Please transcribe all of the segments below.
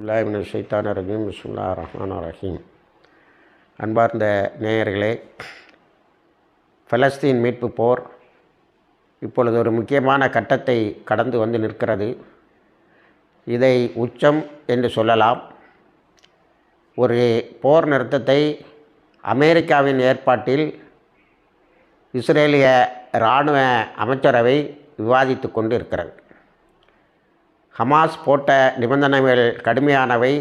உல்லாஹின் ஷைத்தான ரஹீம் பிஸ்முல்லா ரஹ்மான் ரஹீம். அன்பார்ந்த நேயர்களே பலஸ்தீன் மீட்பு போர் இப்பொழுது ஒரு முக்கியமான கட்டத்தை கடந்து வந்து நிற்கிறது. இதை உச்சம் என்று சொல்லலாம். ஒரு போர் நிறுத்தத்தை அமெரிக்காவின் ஏற்பாட்டில் இஸ்ரேலிய இராணுவ அமைச்சரவை விவாதித்து கொண்டு இருக்கிறது ஹமாஸ் போட்ட நிபந்தனைகள் கடுமையானவை.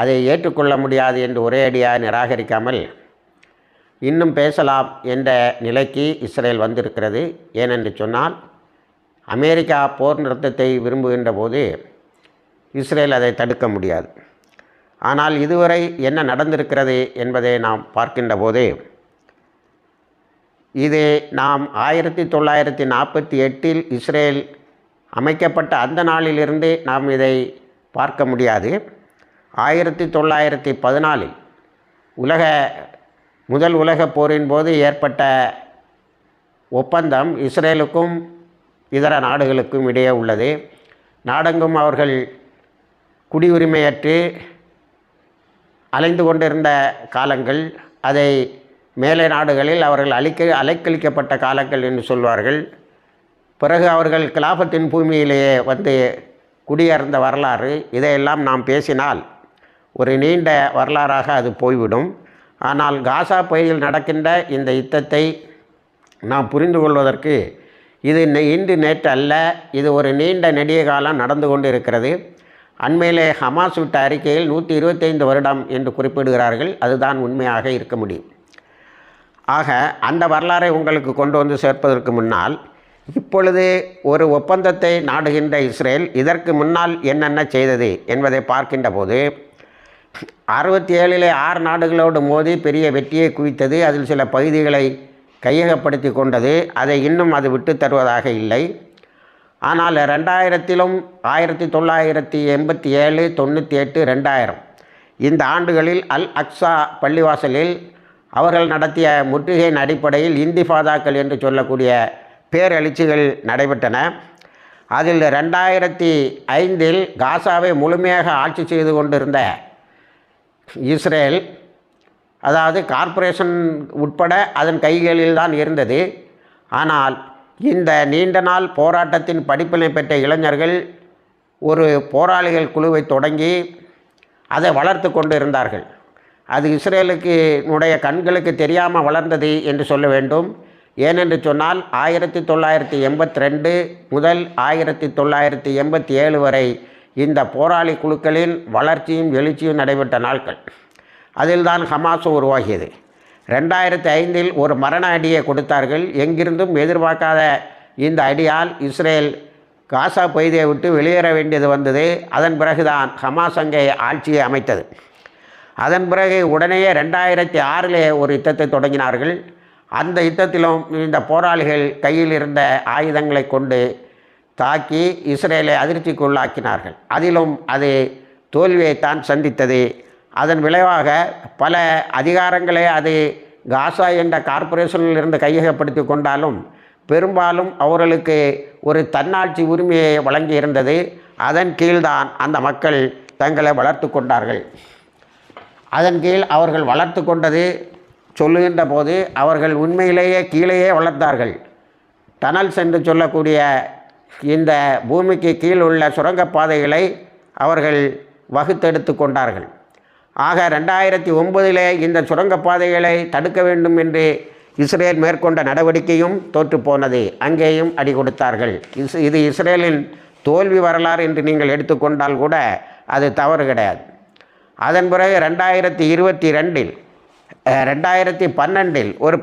அதை ஏற்றுக்கொள்ள முடியாது என்று ஒரே அடியாக நிராகரிக்காமல் இன்னும் பேசலாம் என்ற நிலைக்கு இஸ்ரேல் வந்திருக்கிறது. ஏனென்று சொன்னால் அமெரிக்கா போர் நிறுத்தத்தை விரும்புகின்ற போது இஸ்ரேல் அதை தடுக்க முடியாது. ஆனால் இதுவரை என்ன நடந்திருக்கிறது என்பதை நாம் பார்க்கின்ற போது இது நாம் ஆயிரத்தி தொள்ளாயிரத்தி நாற்பத்தி எட்டில் இஸ்ரேல் அமைக்கப்பட்ட அந்த நாளிலிருந்து நாம் இதை பார்க்க முடியாது. ஆயிரத்தி தொள்ளாயிரத்தி பதினாலில் உலக முதல் உலகப் போரின் போது ஏற்பட்ட ஒப்பந்தம் இஸ்ரேலுக்கும் இதர நாடுகளுக்கும் இடையே உள்ளது. நாடெங்கும் அவர்கள் குடியுரிமையற்று அலைந்து கொண்டிருந்த காலங்கள் அதை மேலை நாடுகளில் அவர்கள் அழிக்க அலைக்கழிக்கப்பட்ட காலங்கள் என்று சொல்வார்கள். பிறகு அவர்கள் கிலாபத்தின் பூமியிலேயே வந்து குடியேர்ந்த வரலாறு இதையெல்லாம் நாம் பேசினால் ஒரு நீண்ட வரலாறாக அது போய்விடும். ஆனால் காசா பகுதியில் நடக்கின்ற இந்த யுத்தத்தை நாம் புரிந்து கொள்வதற்கு இது நெ- இன்று நேற்று அல்ல இது ஒரு நீண்ட நெடிய காலம் நடந்து கொண்டு இருக்கிறது அண்மையிலே ஹமாஸ் விட்ட அறிக்கையில் நூற்றி இருபத்தைந்து வருடம் என்று குறிப்பிடுகிறார்கள் அதுதான் உண்மையாக இருக்க முடியும். ஆக அந்த வரலாறை உங்களுக்கு கொண்டு வந்து சேர்ப்பதற்கு முன்னால் இப்பொழுது ஒரு ஒப்பந்தத்தை நாடுகின்ற இஸ்ரேல் இதற்கு முன்னால் என்னென்ன செய்தது என்பதை பார்க்கின்ற போது அறுபத்தி ஏழிலே ஆறு நாடுகளோடு மோதி பெரிய வெற்றியை குவித்தது அதில் சில பகுதிகளை கையகப்படுத்தி கொண்டது அதை இன்னும் அது விட்டு தருவதாக இல்லை. ஆனால் ரெண்டாயிரத்திலும் ஆயிரத்தி தொள்ளாயிரத்தி எண்பத்தி ஏழு தொண்ணூற்றி எட்டு ரெண்டாயிரம் இந்த ஆண்டுகளில் அல் அக்ஸா பள்ளிவாசலில் அவர்கள் நடத்திய முற்றுகையின் அடிப்படையில் இந்திஃபாதாக்கள் என்று சொல்லக்கூடிய பேரெழுச்சிகள் நடைபெற்றன. அதில் ரெண்டாயிரத்தி ஐந்தில் காசாவை முழுமையாக ஆட்சி செய்து கொண்டிருந்த இஸ்ரேல் அதாவது கார்ப்பரேஷன் உட்பட அதன் கைகளில் தான் இருந்தது. ஆனால் இந்த நீண்ட நாள் போராட்டத்தின் படிப்பினை பெற்ற இளைஞர்கள் ஒரு போராளிகள் குழுவை தொடங்கி அதை வளர்த்து கொண்டு இருந்தார்கள் அது இஸ்ரேலுக்கு உடைய கண்களுக்கு தெரியாமல் வளர்ந்தது என்று சொல்ல வேண்டும். ஏனென்று சொன்னால் ஆயிரத்தி தொள்ளாயிரத்தி எண்பத்தி ரெண்டு முதல் ஆயிரத்தி தொள்ளாயிரத்தி எண்பத்தி ஏழு வரை இந்த போராளி குழுக்களின் வளர்ச்சியும் எழுச்சியும் நடைபெற்ற நாட்கள் அதில்தான் ஹமாஸ் உருவாகியது. ரெண்டாயிரத்தி ஐந்தில் ஒரு மரண அடியை கொடுத்தார்கள். எங்கிருந்தும் எதிர்பார்க்காத இந்த அடியால் இஸ்ரேல் காசா பகுதியை விட்டு வெளியேற வேண்டியது வந்தது. அதன் பிறகுதான் ஹமாஸ் அங்கே ஆட்சியை அமைத்தது. அதன் பிறகு உடனேயே ரெண்டாயிரத்தி ஆறிலே ஒரு யுத்தத்தை தொடங்கினார்கள். அந்த யுத்தத்திலும் இந்த போராளிகள் கையில் இருந்த ஆயுதங்களை கொண்டு தாக்கி இஸ்ரேலை அதிர்ச்சிக்குள்ளாக்கினார்கள் அதிலும் அது தோல்வியைத்தான் சந்தித்தது. அதன் விளைவாக பல அதிகாரங்களை அது காசா என்ற கார்ப்பரேஷனில் இருந்து கையகப்படுத்தி கொண்டாலும் பெரும்பாலும் அவர்களுக்கு ஒரு தன்னாட்சி உரிமையை வழங்கி இருந்தது அதன் கீழ்தான் அந்த மக்கள் தங்களை வளர்த்து கொண்டார்கள். அதன் கீழ் அவர்கள் வளர்த்து கொண்டது சொல்லுகின்ற போது அவர்கள் உண்மையிலேயே கீழேயே வளர்த்தார்கள் டனல்ஸ் என்று சொல்லக்கூடிய இந்த பூமிக்கு கீழ் உள்ள சுரங்கப்பாதைகளை அவர்கள் வகுத்தெடுத்து கொண்டார்கள். ஆக ரெண்டாயிரத்தி ஒன்பதிலே இந்த சுரங்கப்பாதைகளை தடுக்க வேண்டும் என்று இஸ்ரேல் மேற்கொண்ட நடவடிக்கையும் தோற்றுப்போனது அங்கேயும் அடி கொடுத்தார்கள். இஸ் இது இஸ்ரேலின் தோல்வி வரலாறு என்று நீங்கள் எடுத்துக்கொண்டால் கூட அது தவறு கிடையாது. அதன் பிறகு ரெண்டாயிரத்தி இருபத்தி ரெண்டில் ரெண்டாயிரத்தி பன்னெண்டில் ஒரு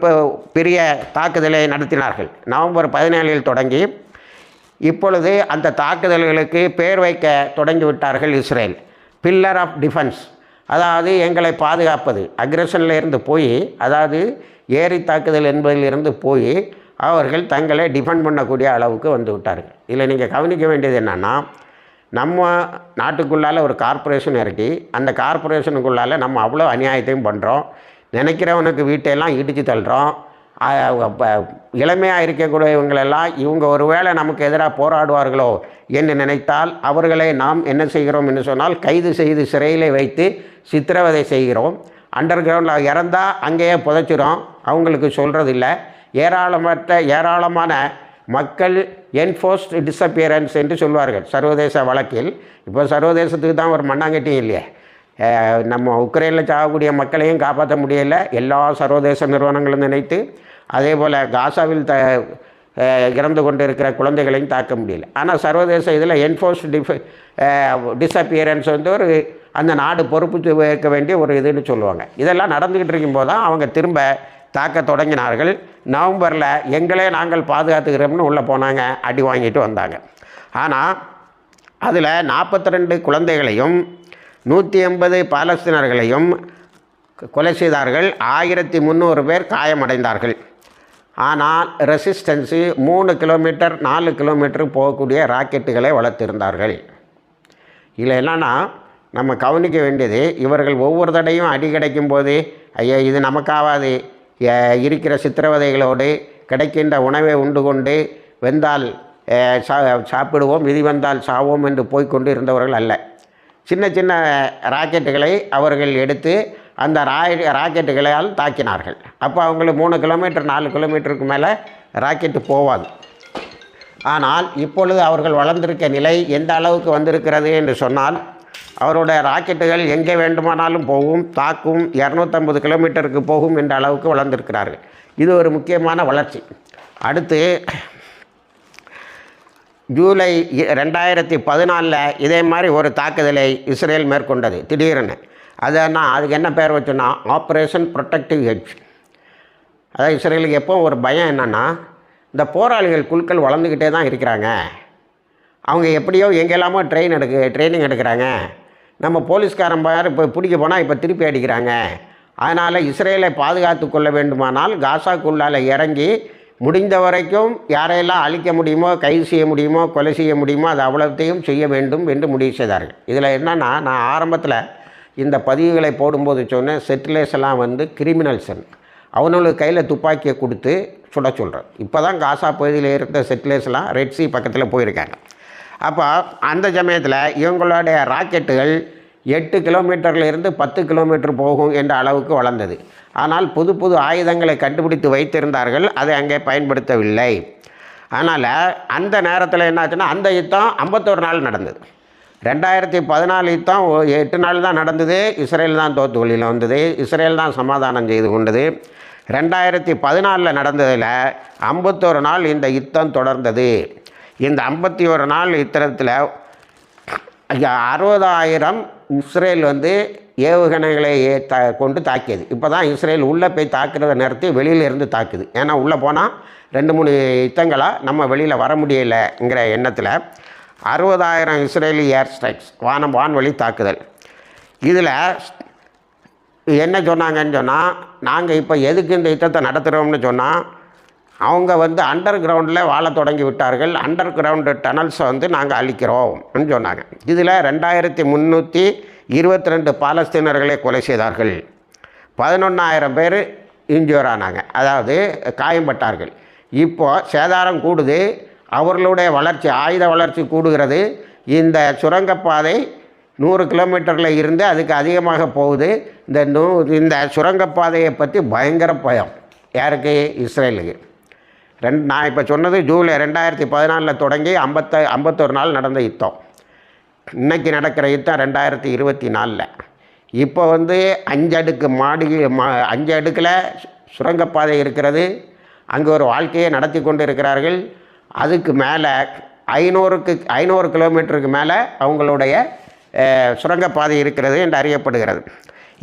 பெரிய தாக்குதலை நடத்தினார்கள். நவம்பர் பதினேழில் தொடங்கி இப்பொழுது அந்த தாக்குதல்களுக்கு பெயர் வைக்க தொடங்கிவிட்டார்கள் இஸ்ரேல். பில்லர் ஆஃப் டிஃபென்ஸ் அதாவது எங்களை பாதுகாப்பது. அக்ரஷனில் இருந்து போய் அதாவது ஏரி தாக்குதல் என்பதிலிருந்து போய் அவர்கள் தங்களை டிஃபெண்ட் பண்ணக்கூடிய அளவுக்கு வந்து விட்டார்கள். இதில் நீங்கள் கவனிக்க வேண்டியது என்னென்னா நம்ம நாட்டுக்குள்ளால ஒரு கார்ப்பரேஷன் இறக்கி அந்த கார்ப்பரேஷனுக்குள்ளால நம்ம அவ்வளோ அநியாயத்தையும் பண்ணுறோம் நினைக்கிறவனுக்கு வீட்டையெல்லாம் இடித்து தள்ளுறோம். இளமையாக இருக்கக்கூடியவங்களெல்லாம் இவங்க ஒருவேளை நமக்கு எதிராக போராடுவார்களோ என்று நினைத்தால் அவர்களை நாம் என்ன செய்கிறோம் என்று சொன்னால் கைது செய்து சிறையில் வைத்து சித்திரவதை செய்கிறோம். அண்டர் கிரவுண்டில் இறந்தால் அங்கேயே புதைச்சிரும். அவங்களுக்கு சொல்கிறதில்ல ஏராளமற்ற ஏராளமான மக்கள் என்ஃபோர்ஸ்ட் டிஸப்பியரன்ஸ் என்று சொல்வார்கள் சர்வதேச வழக்கில். இப்போ சர்வதேசத்துக்கு தான் ஒரு மண்ணாங்கட்டியும் இல்லையே. நம்ம உக்ரைனில் சாகக்கூடிய மக்களையும் காப்பாற்ற முடியலை. எல்லா சர்வதேச நிறுவனங்களும் நினைத்து அதே போல் காசாவில் த இறந்து கொண்டு இருக்கிற குழந்தைகளையும் தாக்க முடியல. ஆனால் சர்வதேச இதில் என்ஃபோர்ஸ் டிஃப டிஸப்பியரன்ஸ் வந்து ஒரு அந்த நாடு பொறுப்பு வைக்க வேண்டிய ஒரு இதுன்னு சொல்லுவாங்க. இதெல்லாம் நடந்துக்கிட்டு இருக்கும்போது தான் அவங்க திரும்ப தாக்க தொடங்கினார்கள். நவம்பரில் எங்களே நாங்கள் பாதுகாத்துக்கிறோம்னு உள்ளே போனாங்க அடி வாங்கிட்டு வந்தாங்க. ஆனால் அதில் நாற்பத்தி ரெண்டு குழந்தைகளையும் நூற்றி எண்பது பாலஸ்தீனர்களையும் கொலை செய்தார்கள். ஆயிரத்தி முந்நூறு பேர் காயமடைந்தார்கள். ஆனால் ரெசிஸ்டன்ஸு மூணு கிலோமீட்டர் நாலு கிலோமீட்டர் போகக்கூடிய ராக்கெட்டுகளை வளர்த்திருந்தார்கள். இதில் என்னன்னா நம்ம கவனிக்க வேண்டியது இவர்கள் ஒவ்வொரு தடையும் அடி கிடைக்கும் போது ஐயோ இது நமக்காவாது இருக்கிற சித்திரவதைகளோடு கிடைக்கின்ற உணவை உண்டு கொண்டு வெந்தால் சா சாப்பிடுவோம் விதி வந்தால் சாவோம் என்று போய்க்கொண்டு இருந்தவர்கள் அல்ல. சின்ன சின்ன ராக்கெட்டுகளை அவர்கள் எடுத்து அந்த ராய் ராக்கெட்டுகளால் தாக்கினார்கள். அப்போ அவங்களுக்கு மூணு கிலோமீட்டர் நாலு கிலோமீட்டருக்கு மேலே ராக்கெட்டு போவாது. ஆனால் இப்பொழுது அவர்கள் வளர்ந்திருக்க நிலை எந்த அளவுக்கு வந்திருக்கிறது என்று சொன்னால் அவருடைய ராக்கெட்டுகள் எங்கே வேண்டுமானாலும் போகும் தாக்கும் இரநூத்தம்பது கிலோமீட்டருக்கு போகும் என்ற அளவுக்கு வளர்ந்திருக்கிறார்கள். இது ஒரு முக்கியமான வளர்ச்சி. அடுத்து ஜூலை இ- ரெண்டாயிரத்தி பதினாலில் இதே மாதிரி ஒரு தாக்குதலை இஸ்ரேல் மேற்கொண்டது திடீர்னு. அது அதுக்கு என்ன பேர் வச்சோன்னா ஆப்ரேஷன் ப்ரொடெக்டிவ் ஹெட்ஜ் அதாவது இஸ்ரேலுக்கு எப்போ ஒரு பயம் என்னென்னா இந்த போராளிகள் குழுக்கள் வளர்ந்துக்கிட்டே தான் இருக்கிறாங்க. அவங்க எப்படியோ எங்கெல்லாமோ ட்ரெயின் எடுக்கு ட்ரைனிங் எடுக்கிறாங்க. நம்ம போலீஸ்காரன் பாரு இப்போ பிடிக்க போனால் இப்போ திருப்பி அடிக்கிறாங்க. அதனால் இஸ்ரேலை பாதுகாத்து கொள்ள வேண்டுமானால் காசாக்குள்ளால் இறங்கி முடிந்த வரைக்கும் யாரையெல்லாம் அழிக்க முடியுமோ கைது செய்ய முடியுமோ கொலை செய்ய முடியுமோ அது அவ்வளோத்தையும் செய்ய வேண்டும் என்று முடிவு செய்தார்கள். இதில் என்னென்னா நான் ஆரம்பத்தில் இந்த பதிவுகளை போடும்போது சொன்னேன் செட்டிலேஸ் எல்லாம் வந்து கிரிமினல்ஸன் அவனுங்களுக்கு கையில் துப்பாக்கியை கொடுத்து சுட சொல்கிறேன் இப்போ தான் காசா பகுதியில் இருந்த செட்டிலேஸ்லாம் ரெட் சி பக்கத்தில் போயிருக்காங்க. அப்போ அந்த சமயத்தில் இவங்களுடைய ராக்கெட்டுகள் எட்டு கிலோமீட்டர்லேருந்து பத்து கிலோமீட்டர் போகும் என்ற அளவுக்கு வளர்ந்தது. ஆனால் புது புது ஆயுதங்களை கண்டுபிடித்து வைத்திருந்தார்கள். அதை அங்கே பயன்படுத்தவில்லை. அதனால் அந்த நேரத்தில் என்னாச்சுன்னா அந்த யுத்தம் ஐம்பத்தோரு நாள் நடந்தது. ரெண்டாயிரத்தி பதினாலு யுத்தம் எட்டு நாள் தான் நடந்தது. இஸ்ரேல் தான் தோத்து வழியில் வந்தது. இஸ்ரேல் தான் சமாதானம் செய்து கொண்டது. ரெண்டாயிரத்தி பதினாலில் நடந்ததில் ஐம்பத்தோரு நாள் இந்த யுத்தம் தொடர்ந்தது. இந்த ஐம்பத்தி ஒரு நாள் யுத்தத்தில் அறுபதாயிரம் இஸ்ரேல் வந்து ஏவுகணைகளை ஏ- த கொண்டு தாக்கியது. இப்போ தான் இஸ்ரேல் உள்ளே போய் தாக்குறத நிறுத்தி வெளியில இருந்து தாக்குது. ஏன்னா உள்ளே போனால் ரெண்டு மூணு யுத்தங்களாக நம்ம வெளியில் வர முடியலைங்கிற எண்ணத்தில் அறுபதாயிரம் இஸ்ரேலி ஏர் ஸ்ட்ரைக்ஸ் வானம் வான்வழி தாக்குதல். இதில் என்ன சொன்னாங்கன்னு சொன்னால் நாங்கள் இப்போ எதுக்கு இந்த யுத்தத்தை நடத்துகிறோம்னு சொன்னால் அவங்க வந்து அண்டர் கிரவுண்டில் வாழ தொடங்கி விட்டார்கள். அண்டர் கிரவுண்டு டனல்ஸை வந்து நாங்கள் அழிக்கிறோம்னு சொன்னாங்க. இதில் ரெண்டாயிரத்தி முந்நூற்றி இருபத்தி ரெண்டு பாலஸ்தீனர்களை கொலை செய்தார்கள். பதினொன்றாயிரம் பேர் இன்ஜூர் ஆனாங்க அதாவது காயம்பட்டார்கள். இப்போது சேதாரம் கூடுது. அவர்களுடைய வளர்ச்சி ஆயுத வளர்ச்சி கூடுகிறது. இந்த சுரங்கப்பாதை நூறு கிலோமீட்டரில் இருந்து அதுக்கு அதிகமாக போகுது. இந்த நூ இந்த சுரங்கப்பாதையை பற்றி பயங்கர பயம். யாருக்கு? இஸ்ரேலுக்கு. ரெண்டு நான் இப்போ சொன்னது ஜூலை ரெண்டாயிரத்தி பதினாலில் தொடங்கி ஐம்பத்த ஐம்பத்தொரு நாள் நடந்த யுத்தம். இன்றைக்கி நடக்கிற யுத்தம் ரெண்டாயிரத்தி இருபத்தி நாலில். இப்போ வந்து அஞ்சு அடுக்கு மாடி மா அஞ்சு அடுக்கில் சுரங்கப்பாதை இருக்கிறது. அங்கே ஒரு வாழ்க்கையை நடத்தி கொண்டு இருக்கிறார்கள் அதுக்கு மேலே ஐநூறுக்கு ஐநூறு கிலோமீட்டருக்கு மேலே அவங்களுடைய சுரங்கப்பாதை இருக்கிறது என்று அறியப்படுகிறது.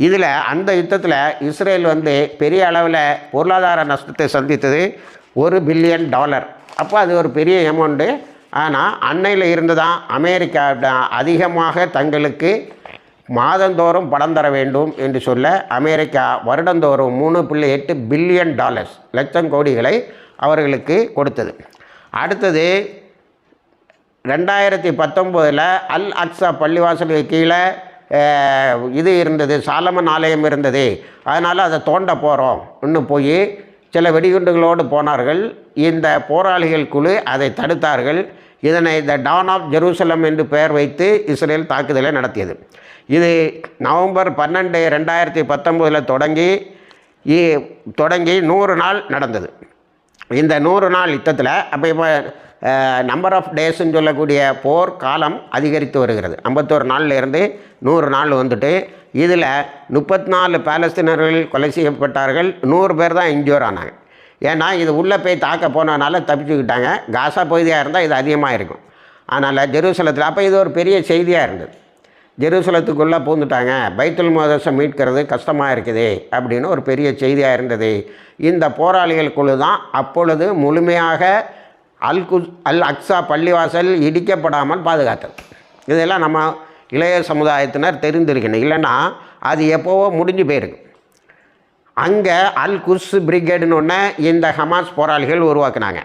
இதில் அந்த யுத்தத்தில் இஸ்ரேல் வந்து பெரிய அளவில் பொருளாதார நஷ்டத்தை சந்தித்தது ஒரு பில்லியன் டாலர். அப்போ அது ஒரு பெரிய அமௌண்ட்டு ஆனால் அன்னையில் இருந்து தான் அமெரிக்கா அதிகமாக தங்களுக்கு மாதந்தோறும் படம் தர வேண்டும் என்று சொல்ல அமெரிக்கா வருடந்தோறும் மூணு புள்ளி எட்டு பில்லியன் டாலர்ஸ் லட்சம் கோடிகளை அவர்களுக்கு கொடுத்தது. அடுத்தது ரெண்டாயிரத்தி பத்தொம்போதில் அல் அக்ஸா பள்ளிவாசலுக்கு கீழே இது இருந்தது சாலமன் ஆலயம் இருந்தது. அதனால் அதை தோண்ட போகிறோம் இன்னும் போய் சில வெடிகுண்டுகளோடு போனார்கள். இந்த போராளிகள் குழு அதை தடுத்தார்கள். இதனை த டான் ஆஃப் ஜெருசலம் என்று பெயர் வைத்து இஸ்ரேல் தாக்குதலை நடத்தியது. இது நவம்பர் பன்னெண்டு ரெண்டாயிரத்தி பத்தொம்போதில் தொடங்கி இ- தொடங்கி நூறு நாள் நடந்தது. இந்த நூறு நாள் யுத்தத்தில் அப்போ இப்போ நம்பர் ஆஃப் டேஸ்ன்னு சொல்லக்கூடிய போர் காலம் அதிகரித்து வருகிறது. ஐம்பத்தோரு நாள்லேருந்து நூறு நாள் வந்துட்டு இதில் முப்பத்தி நாலு பாலஸ்தீனர்கள் கொலை செய்யப்பட்டார்கள். நூறு பேர் தான் இன்ஜூர் ஆனாங்க. ஏன்னா இது உள்ளே போய் தாக்க போனதுனால தப்பிச்சுக்கிட்டாங்க. காசா பகுதியாக இருந்தால் இது அதிகமாக இருக்கும். அதனால் ஜெருசலத்தில் அப்போ இது ஒரு பெரிய செய்தியாக இருந்தது. ஜெருசலத்துக்குள்ளே பூந்துட்டாங்க. பைத்துல் மோதஸை மீட்கிறது கஷ்டமாக இருக்குது அப்படின்னு ஒரு பெரிய செய்தியாக இருந்தது. இந்த போராளிகள் குழு தான் அப்பொழுது முழுமையாக அல் குஸ் அல் அக்ஸா பள்ளிவாசல் இடிக்கப்படாமல் பாதுகாத்தல். இதெல்லாம் நம்ம இளைய சமுதாயத்தினர் தெரிந்திருக்கணும். இல்லைன்னா அது எப்போவோ முடிஞ்சு போயிருக்கும் அங்கே அல் குஸ் பிரிகேடுன்னு ஒன்று இந்த ஹமாஸ் போராளிகள் உருவாக்குனாங்க.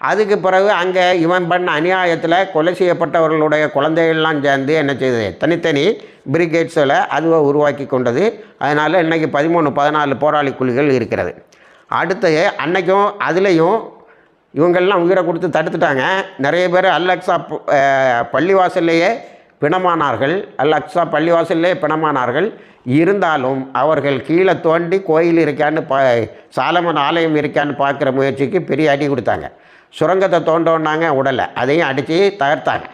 அதுக்கு பிறகு அங்கே இவன் பண்ண அநியாயத்தில் கொலை செய்யப்பட்டவர்களுடைய குழந்தைகள்லாம் சேர்ந்து என்ன செய்தது? தனித்தனி பிரிகேட்ஸில் அதுவை உருவாக்கி கொண்டது. அதனால் இன்றைக்கி பதிமூணு பதினாலு போராளி குழுக்கள் இருக்கிறது. அடுத்தது அன்னைக்கும் அதுலேயும் இவங்கெல்லாம் உயிரை கொடுத்து தடுத்துட்டாங்க. நிறைய பேர் அல் அக்ஸா பள்ளிவாசல்லையே பிணமானார்கள். அல் அக்ஸா பள்ளிவாசல்லே பிணமானார்கள். இருந்தாலும் அவர்கள் கீழே தோண்டி கோயில் இருக்கான்னு பா சாலமன் ஆலயம் இருக்கான்னு பார்க்குற முயற்சிக்கு பெரிய அடி கொடுத்தாங்க. சுரங்கத்தை தோண்டோன்னாங்க உடலை. அதையும் அடித்து தகர்த்தாங்க.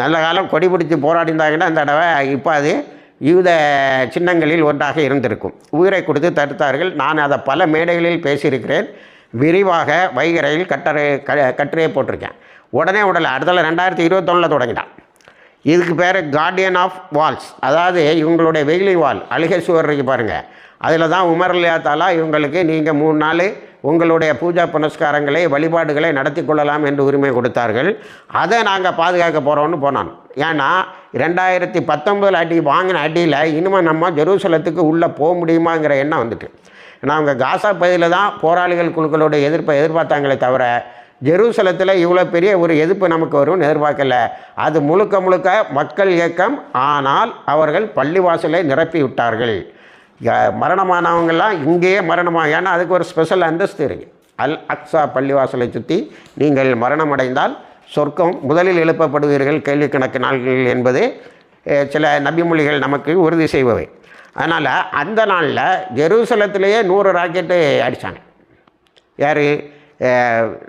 நல்ல காலம் கொடி பிடிச்சி போராடிந்தாங்கன்னா அந்த தடவை இப்போ அது யூத சின்னங்களில் ஒன்றாக இருந்திருக்கும். உயிரை கொடுத்து தடுத்தார்கள். நான் அதை பல மேடைகளில் பேசியிருக்கிறேன். விரிவாக வைகரையில் கட்டறை க கட்டுரையை போட்டிருக்கேன். உடனே உடலை அடுத்தல ரெண்டாயிரத்தி இருபத்தொன்னில் தொடங்கிட்டான். இதுக்கு பேர் கார்டியன் ஆஃப் வால்ஸ் அதாவது இவங்களுடைய வெயிலி வால் அழுகை சுவர் இருக்கு பாருங்கள் அதில் தான் உமர் இல்லையா இவங்களுக்கு நீங்கள் மூணு நாள் உங்களுடைய பூஜா புனஸ்காரங்களை வழிபாடுகளை நடத்தி கொள்ளலாம் என்று உரிமை கொடுத்தார்கள். அதை நாங்கள் பாதுகாக்க போகிறோம்னு போனான். ஏன்னா ரெண்டாயிரத்தி பத்தொம்பதில் அடி வாங்கின அடியில் இனிமேல் நம்ம ஜெருசலத்துக்கு உள்ளே போக முடியுமாங்கிற எண்ணம் வந்துட்டு. ஏன்னா அவங்க காசா பகுதியில் தான் போராளிகள் குழுக்களோட எதிர்ப்பை எதிர்பார்த்தாங்களே தவிர ஜெருசலத்தில் இவ்வளோ பெரிய ஒரு எதிர்ப்பு நமக்கு வரும்னு எதிர்பார்க்கல. அது முழுக்க முழுக்க மக்கள் இயக்கம் ஆனால் அவர்கள் பள்ளிவாசலை நிரப்பி விட்டார்கள் மரணமானவங்கெல்லாம் இங்கேயே மரணமாக ஏன்னா அதுக்கு ஒரு ஸ்பெஷல் அந்தஸ்து இருக்குது அல் அக்ஸா பள்ளிவாசலை சுற்றி நீங்கள் மரணமடைந்தால் சொர்க்கம் முதலில் எழுப்பப்படுவீர்கள் கேள்வி கணக்கு நாள்கள் என்பது சில நபிமொழிகள் நமக்கு உறுதி செய்பவை. அதனால் அந்த நாளில் ஜெருசலத்திலேயே நூறு ராக்கெட்டு அடித்தாங்க யார்?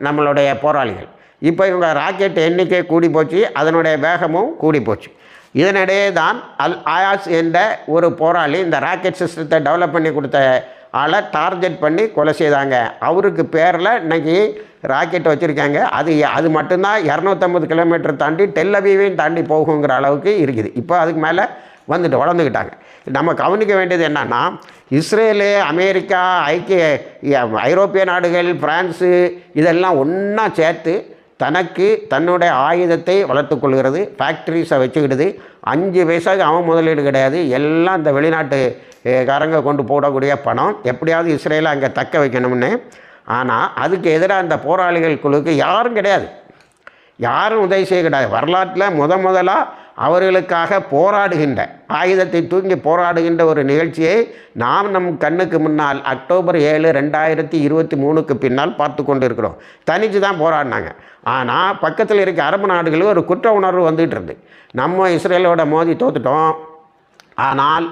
நம்மளுடைய போராளிகள். இப்போ இவங்க ராக்கெட் எண்ணிக்கை கூடி போச்சு அதனுடைய வேகமும் கூடி போச்சு. இதனிடையே தான் அல் ஆயாஸ் என்ற ஒரு போராளி இந்த ராக்கெட் சிஸ்டத்தை டெவலப் பண்ணி கொடுத்த ஆளை டார்கெட் பண்ணி கொலை செய்தாங்க. அவருக்கு பேரில் இன்னைக்கு ராக்கெட் வச்சுருக்காங்க. அது அது மட்டும்தான் இரநூத்தம்பது கிலோமீட்டர் தாண்டி டெல்லவீவையும் தாண்டி போகுங்கிற அளவுக்கு இருக்குது. இப்போ அதுக்கு மேலே வந்துட்டு வளர்ந்துக்கிட்டாங்க. நம்ம கவனிக்க வேண்டியது என்னன்னா இஸ்ரேலு அமெரிக்கா ஐக்கிய ஐரோப்பிய நாடுகள் பிரான்ஸு இதெல்லாம் ஒன்றா சேர்த்து தனக்கு தன்னுடைய ஆயுதத்தை வளர்த்துக்கொள்கிறது ஃபேக்ட்ரிஸை வச்சுக்கிடுது அஞ்சு பைசாவுக்கு அவன் முதலீடு கிடையாது. எல்லாம் இந்த வெளிநாட்டு காரங்க கொண்டு போடக்கூடிய பணம். எப்படியாவது இஸ்ரேலை அங்கே தக்க வைக்கணும்னு. ஆனால் அதுக்கு எதிராக அந்த போராளிகள் குழுக்கு யாரும் கிடையாது. யாரும் உதவி செய்ய கிடையாது. வரலாற்றில் முத முதலாக அவர்களுக்காக போராடுகின்ற ஆயுதத்தை தூங்கி போராடுகின்ற ஒரு நிகழ்ச்சியை நாம் நம் கண்ணுக்கு முன்னால் அக்டோபர் ஏழு ரெண்டாயிரத்தி இருபத்தி மூணுக்கு பின்னால் பார்த்து கொண்டு இருக்கிறோம் தனித்து தான் போராடினாங்க. ஆனால் பக்கத்தில் இருக்க அரபு நாடுகளுக்கு ஒரு குற்ற உணர்வு வந்துகிட்டு இருந்து. நம்ம இஸ்ரேலோட மோதி தோத்துட்டோம். ஆனால்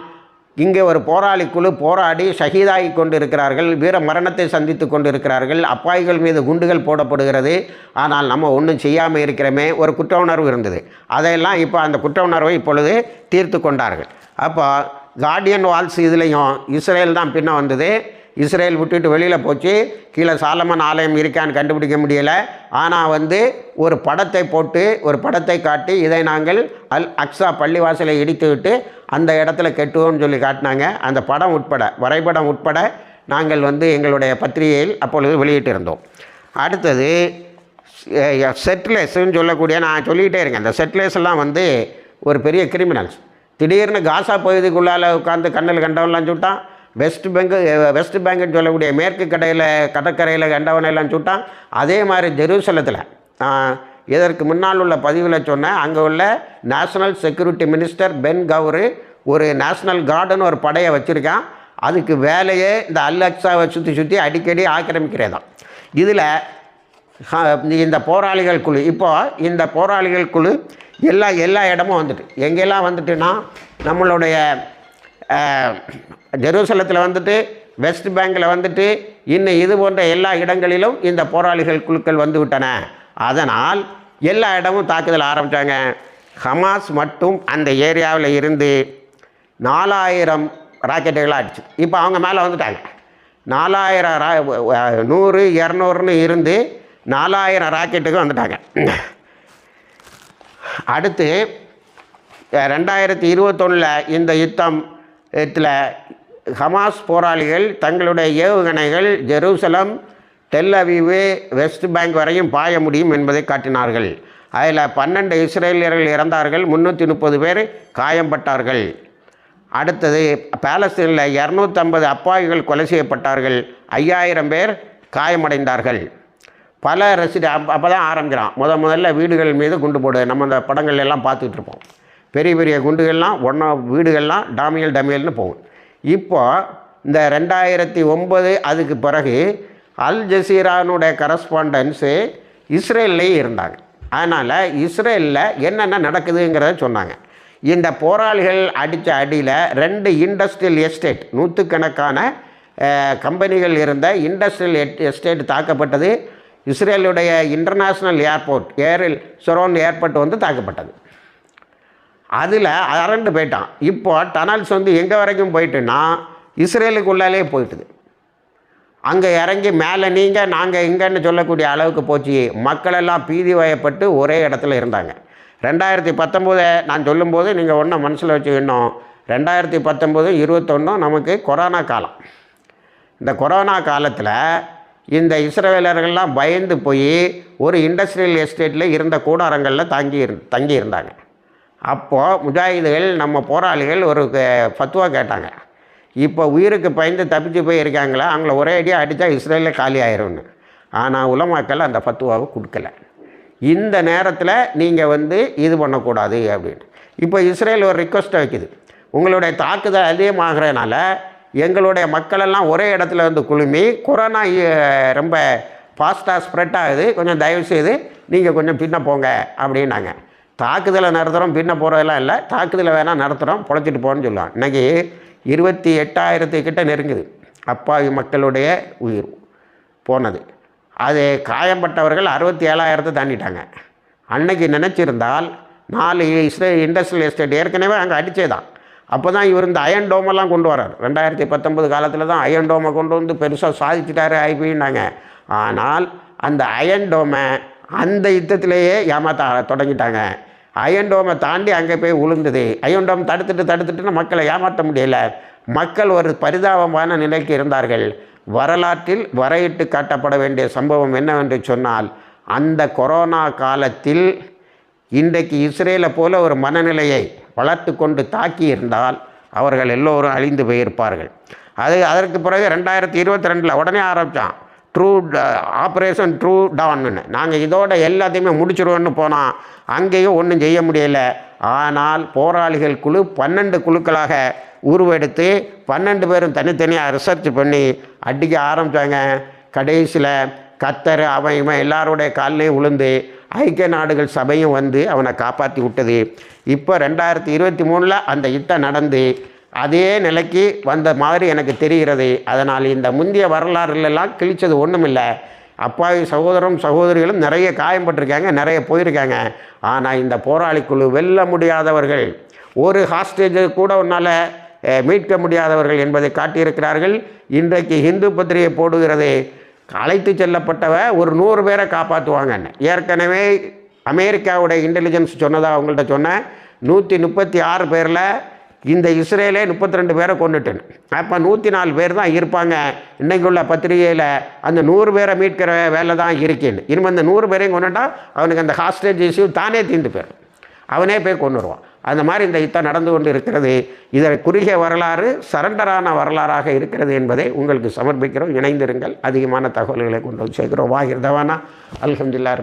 இங்கே ஒரு போராளி குழு போராடி ஷஹீதாகி கொண்டு இருக்கிறார்கள் வீர மரணத்தை சந்தித்து கொண்டு இருக்கிறார்கள் அப்பாய்கள் மீது குண்டுகள் போடப்படுகிறது. ஆனால் நம்ம ஒன்றும் செய்யாமல் இருக்கிறோமே ஒரு குற்ற உணர்வு இருந்தது. அதையெல்லாம் இப்போ அந்த குற்ற உணர்வை இப்பொழுது தீர்த்து கொண்டார்கள். அப்போ கார்டியன் வால்ஸ் இதுலேயும் இஸ்ரேல் தான் பின்ன வந்தது. இஸ்ரேல் விட்டுட்டு வெளியில் போச்சு. கீழே சாலமன் ஆலயம் இருக்கான்னு கண்டுபிடிக்க முடியலை. ஆனால் வந்து ஒரு படத்தை போட்டு ஒரு படத்தை காட்டி இதை நாங்கள் அல் அக்ஸா பள்ளிவாசலை இடித்து விட்டு அந்த இடத்துல கெட்டுவோம்னு சொல்லி காட்டினாங்க. அந்த படம் உட்பட வரைபடம் உட்பட நாங்கள் வந்து எங்களுடைய பத்திரிகையில் அப்பொழுது வெளியிட்டிருந்தோம். அடுத்தது செட்லெஸ்ன்னு சொல்லக்கூடிய நான் சொல்லிக்கிட்டே இருக்கேன். அந்த செட்லெஸ்லாம் வந்து ஒரு பெரிய கிரிமினல்ஸ் திடீர்னு காசா பகுதிக்குள்ளால் உட்காந்து கண்ணில் கண்டவன்லாம் சுட்டான் வெஸ்ட் பெங்கு வெஸ்ட் பேங்குன்னு சொல்லக்கூடிய மேற்கு கடையில் கடற்கரையில் கண்டவனையெல்லாம் சுட்டான். அதே மாதிரி ஜெருசலத்தில் இதற்கு முன்னால் உள்ள பதிவில் சொன்னேன் அங்கே உள்ள national security minister Ben Gvir ஒரு நேஷ்னல் கார்டன் ஒரு படையை வச்சுருக்கான். அதுக்கு வேலையே இந்த அல்லக்ஸாவை சுற்றி சுற்றி அடிக்கடி ஆக்கிரமிக்கிறது தான் இதில் இந்த போராளிகள் குழு இப்போது இந்த போராளிகள் குழு எல்லா எல்லா இடமும் வந்துட்டு எங்கெல்லாம் வந்துட்டுன்னா நம்மளுடைய ஜெருசலத்தில் வந்துட்டு வெஸ்ட் பேங்கில் வந்துட்டு இன்னும் இது போன்ற எல்லா இடங்களிலும் இந்த போராளிகள் குழுக்கள் வந்துவிட்டன அதனால் எல்லா இடமும் தாக்குதல் ஆரம்பித்தாங்க ஹமாஸ் மட்டும் அந்த ஏரியாவில் இருந்து நாலாயிரம் ராக்கெட்டுகளாக அடிச்சு இப்போ அவங்க மேலே வந்துட்டாங்க. நாலாயிரம் ரா நூறு இரநூறுன்னு இருந்து நாலாயிரம் ராக்கெட்டுக்கு வந்துட்டாங்க. அடுத்து ரெண்டாயிரத்தி இருபத்தொன்னில் இந்த யுத்தம் இதில் ஹமாஸ் போராளிகள் தங்களுடைய ஏவுகணைகள் Jerusalem Tel Aviv West Bank வரையும் பாய முடியும் என்பதை காட்டினார்கள். அதில் பன்னெண்டு இஸ்ரேலியர்கள் இறந்தார்கள் முந்நூற்றி முப்பது பேர் காயம்பட்டார்கள். அடுத்தது பேலஸ்தீனில் இரநூத்தம்பது அப்பாவிகள் கொலை செய்யப்பட்டார்கள் ஐயாயிரம் பேர் காயமடைந்தார்கள். பல ரசிட அப்போ தான் ஆரம்பிக்கிறான். முத முதல்ல வீடுகள் மீது குண்டு போடு நம்ம அந்த படங்கள் எல்லாம் பார்த்துட்ருப்போம் இருப்போம். பெரிய பெரிய குண்டுகள்லாம் ஒன்றா வீடுகள்லாம் டாமியல் டமியல்னு போகும். இப்போ இந்த ரெண்டாயிரத்தி ஒம்பது அதுக்கு பிறகு அல் ஜசீரானுடைய கரஸ்பாண்டன்ஸு இஸ்ரேல்லையே இருந்தாங்க. அதனால் இஸ்ரேலில் என்னென்ன நடக்குதுங்கிறத சொன்னாங்க. இந்த போராளிகள் அடித்த அடியில் ரெண்டு இண்டஸ்ட்ரியல் எஸ்டேட் நூற்றுக்கணக்கான கம்பெனிகள் இருந்த இண்டஸ்ட்ரியல் எஸ்டேட் தாக்கப்பட்டது. இஸ்ரேலுடைய இன்டர்நேஷ்னல் ஏர்போர்ட் ஏரில் சொரோன் ஏர்போர்ட் வந்து தாக்கப்பட்டது. அதில் அரண்டு போயிட்டான். இப்போ டனல்ஸ் வந்து எங்கே வரைக்கும் போயிட்டுன்னா இஸ்ரேலுக்குள்ளாலே போயிட்டுது. அங்கே இறங்கி மேலே நீங்கள் நாங்கள் இங்கேன்னு சொல்லக்கூடிய அளவுக்கு போச்சு. மக்களெல்லாம் பீதி வயப்பட்டு ஒரே இடத்துல இருந்தாங்க. ரெண்டாயிரத்தி பத்தொம்போது நான் சொல்லும்போது நீங்கள் ஒன்றும் மனசில் வச்சுக்கணும் ரெண்டாயிரத்தி பத்தொம்போது இருபத்தொன்றும் நமக்கு கொரோனா காலம். இந்த கொரோனா காலத்தில் இந்த இஸ்ரேலர்கள்லாம் பயந்து போய் ஒரு இண்டஸ்ட்ரியல் எஸ்டேட்டில் இருந்த கூடாரங்களில் தங்கி இரு தங்கி இருந்தாங்க அப்போது முஜாஹிதுகள் நம்ம போராளிகள் ஒரு ஃபத்துவா கேட்டாங்க. இப்போ உயிருக்கு பயந்து தப்பிச்சு போய் இருக்காங்களா? அவங்கள ஒரே அடியாக அடித்தா இஸ்ரேலில் காலி ஆயிரும்னு. ஆனால் உலமாக்கள் அந்த ஃபத்துவாவை கொடுக்கல. இந்த நேரத்தில் நீங்கள் வந்து இது பண்ணக்கூடாது அப்படின்னு. இப்போ இஸ்ரேல் ஒரு ரிக்வஸ்ட்டை வைக்குது. உங்களுடைய தாக்குதல் அதிகமாகிறதுனால எங்களுடைய மக்களெல்லாம் ஒரே இடத்துல வந்து குழுமி கொரோனா ரொம்ப ஃபாஸ்ட்டாக ஸ்ப்ரெட் ஆகுது. கொஞ்சம் தயவு செய்து நீங்கள் கொஞ்சம் பின்ன போங்க அப்படின்னாங்க. தாக்குதலை நடத்துகிறோம் பின்ன போகிறதெல்லாம் இல்லை. தாக்குதலை வேணால் நடத்துகிறோம் பொழைச்சிட்டு போகணும்னு சொல்லுவாங்க. இன்றைக்கி இருபத்தி எட்டாயிரத்து கிட்ட நெருங்குது. அப்பாவி மக்களுடைய உயிர் போனது. அது காயம்பட்டவர்கள் அறுபத்தி ஏழாயிரத்தை தாண்டிட்டாங்க. அன்னைக்கு நினச்சிருந்தால் நாலு இஸ்ரே இண்டஸ்ட்ரியல் எஸ்டேட் ஏற்கனவே அங்கே அடித்தே தான். அப்போ தான் இவர் இந்த அயன் டோமெல்லாம் கொண்டு வரார். ரெண்டாயிரத்தி பத்தொன்பது காலத்தில் தான் அயன் டோமை கொண்டு வந்து பெருசாக சாதிச்சிட்டாரு ஐபின்னாங்க ஆனால் அந்த அயன் டோமை அந்த யுத்தத்திலேயே ஏமாத்த தொடங்கிட்டாங்க. அயன்டோமை தாண்டி அங்கே போய் விழுந்தது அயன்டோம் தடுத்துட்டு தடுத்துட்டுன்னு மக்களை ஏமாற்ற முடியல. மக்கள் ஒரு பரிதாபமான நிலைக்கு இருந்தார்கள். வரலாற்றில் வரையிட்டு காட்டப்பட வேண்டிய சம்பவம் என்னவென்று சொன்னால் அந்த கொரோனா காலத்தில் இன்றைக்கு இஸ்ரேலை போல ஒரு மனநிலையை வளர்த்து கொண்டு தாக்கி இருந்தால் அவர்கள் எல்லோரும் அழிந்து போயிருப்பார்கள். அது அதற்கு பிறகு ரெண்டாயிரத்தி இருபத்தி ரெண்டில் உடனே ஆரம்பித்தான் ட்ரூ ஆப்ரேஷன் ட்ரூ டான்னு நாங்கள் இதோட எல்லாத்தையுமே முடிச்சிருவோன்னு போனோம் அங்கேயும் ஒன்றும் செய்ய முடியலை. ஆனால் போராளிகள் குழு பன்னெண்டு குழுக்களாக உருவெடுத்து பன்னெண்டு பேரும் தனித்தனியாக ரிசர்ச் பண்ணி அடிக்க ஆரம்பித்தாங்க கடைசியில் கத்தர் அவன் இவன் எல்லாருடைய காலிலையும் உளுந்து ஐக்கிய நாடுகள் சபையும் வந்து அவனை காப்பாற்றி விட்டது. இப்போ ரெண்டாயிரத்தி இருபத்தி மூணில் அந்த யுத்தம் நடந்து அதே நிலைக்கு வந்த மாதிரி எனக்கு தெரிகிறது. அதனால் இந்த முந்தைய வரலாறுலெல்லாம் கிழிச்சது ஒன்றுமில்லை அப்பாவி சகோதரம் சகோதரிகளும் நிறைய காயம்பட்டிருக்காங்க நிறைய போயிருக்காங்க. ஆனால் இந்த போராளி குழு வெல்ல முடியாதவர்கள் ஒரு ஹாஸ்டேஜ் கூட உன்னால் மீட்க முடியாதவர்கள் என்பதை காட்டியிருக்கிறார்கள். இன்றைக்கு இந்து பத்திரிகை போடுகிறது. அழைத்து செல்லப்பட்டவ ஒரு நூறு பேரை காப்பாற்றுவாங்கன்னு ஏற்கனவே அமெரிக்காவுடைய இன்டெலிஜென்ஸ் சொன்னதாக அவங்கள்ட்ட சொன்னேன். நூற்றி முப்பத்தி ஆறு பேரில் இந்த இஸ்ரேலே முப்பத்தி ரெண்டு பேரை கொண்டுட்டேன் அப்போ நூற்றி நாலு பேர் தான் இருப்பாங்க. இன்னைக்கு உள்ள பத்திரிகையில் அந்த நூறு பேரை மீட்கிற வேலை தான் இருக்கேன்னு இனிமேல் அந்த நூறு பேரையும் கொண்டுட்டா அவனுக்கு அந்த ஹாஸ்டேஜ் இஷ்யூ தானே தீர்ந்து போயிடும். அவனே போய் கொண்டுருவான் அந்த மாதிரி இந்த யுத்தம் நடந்து கொண்டு இருக்கிறது. இதை குறுகிய வரலாறு சரண்டரான வரலாறாக இருக்கிறது என்பதை உங்களுக்கு சமர்ப்பிக்கிறோம். இணைந்திருங்கள். அதிகமான தகவல்களை கொண்டு வந்து சேர்க்கிறோம். வாகிருதவானா அல்ஹம்துலில்லாஹ்